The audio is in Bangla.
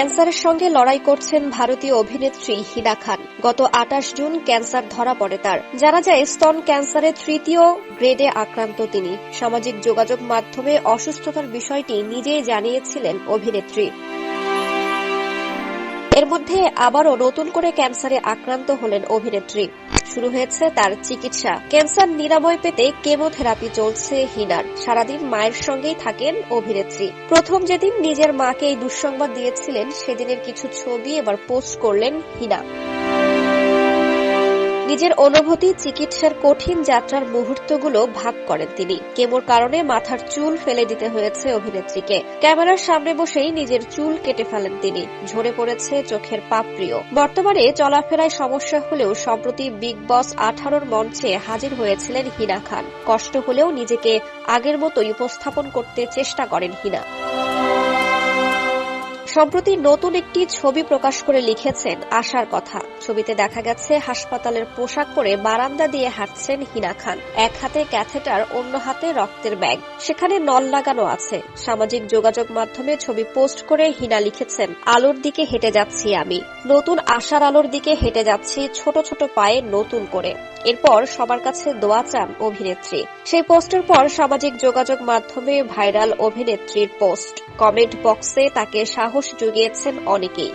ক্যান্সারের সঙ্গে লড়াই করছেন ভারতীয় অভিনেত্রী হিনা খান। গত আটাশ জুন ক্যান্সার ধরা পড়ে তার। জানা যায়, স্তন ক্যান্সারের তৃতীয় গ্রেডে আক্রান্ত তিনি। সামাজিক যোগাযোগ মাধ্যমে অসুস্থতার বিষয়টি নিজেই জানিয়েছিলেন অভিনেত্রী। এর মধ্যে আবারও নতুন করে ক্যান্সারে আক্রান্ত হলেন অভিনেত্রী। শুরু হয়েছে তার চিকিৎসা। ক্যান্সার নিরাময় পেতে কেমোথেরাপি চলছে হিনার। সারাদিন মায়ের সঙ্গেই থাকেন অভিনেত্রী। প্রথম যেদিন নিজের মাকে এই দুঃসংবাদ দিয়েছিলেন, সেদিনের কিছু ছবি এবার পোস্ট করলেন হিনা। নিজের অনুভূতি, চিকিৎসার কঠিন যাত্রার মুহূর্তগুলো ভাগ করেন তিনি। কেমোর কারণে মাথার চুল ফেলে দিতে হয়েছে অভিনেত্রীকে। ক্যামেরার সামনে বসেই নিজের চুল কেটে ফেলেন তিনি। ঝরে পড়েছে চোখের পাপড়িও। বর্তমানে চলাফেরায় সমস্যা হলেও সম্প্রতি বিগ বস আঠারোর মঞ্চে হাজির হয়েছিলেন হিনা খান। কষ্ট হলেও নিজেকে আগের মতোই উপস্থাপন করতে চেষ্টা করেন হিনা। সম্প্রতি নতুন একটি ছবি প্রকাশ করে লিখেছেন আশার কথা। ছবিতে দেখা গেছে, হাসপাতালের পোশাক পরে বারান্দা দিয়ে হাঁটছেন হিনা খান। এক হাতে ক্যাথেটার, অন্য হাতে রক্তের ব্যাগ। সেখানে নল লাগানো আছে। সামাজিক যোগাযোগ মাধ্যমে ছবি পোস্ট করে হিনা লিখেছেন, আলোর দিকে হেঁটে যাচ্ছি আমি। নতুন আশার আলোর দিকে হেঁটে যাচ্ছি ছোট ছোট পায়ে নতুন করে। এরপর সবার কাছে দোয়া চান অভিনেত্রী। সেই পোস্টের পর সামাজিক যোগাযোগ মাধ্যমে ভাইরাল অভিনেত্রীর পোস্ট। কমেন্ট বক্সে তাকে সাহস জুগিয়েছেন অনেকেই।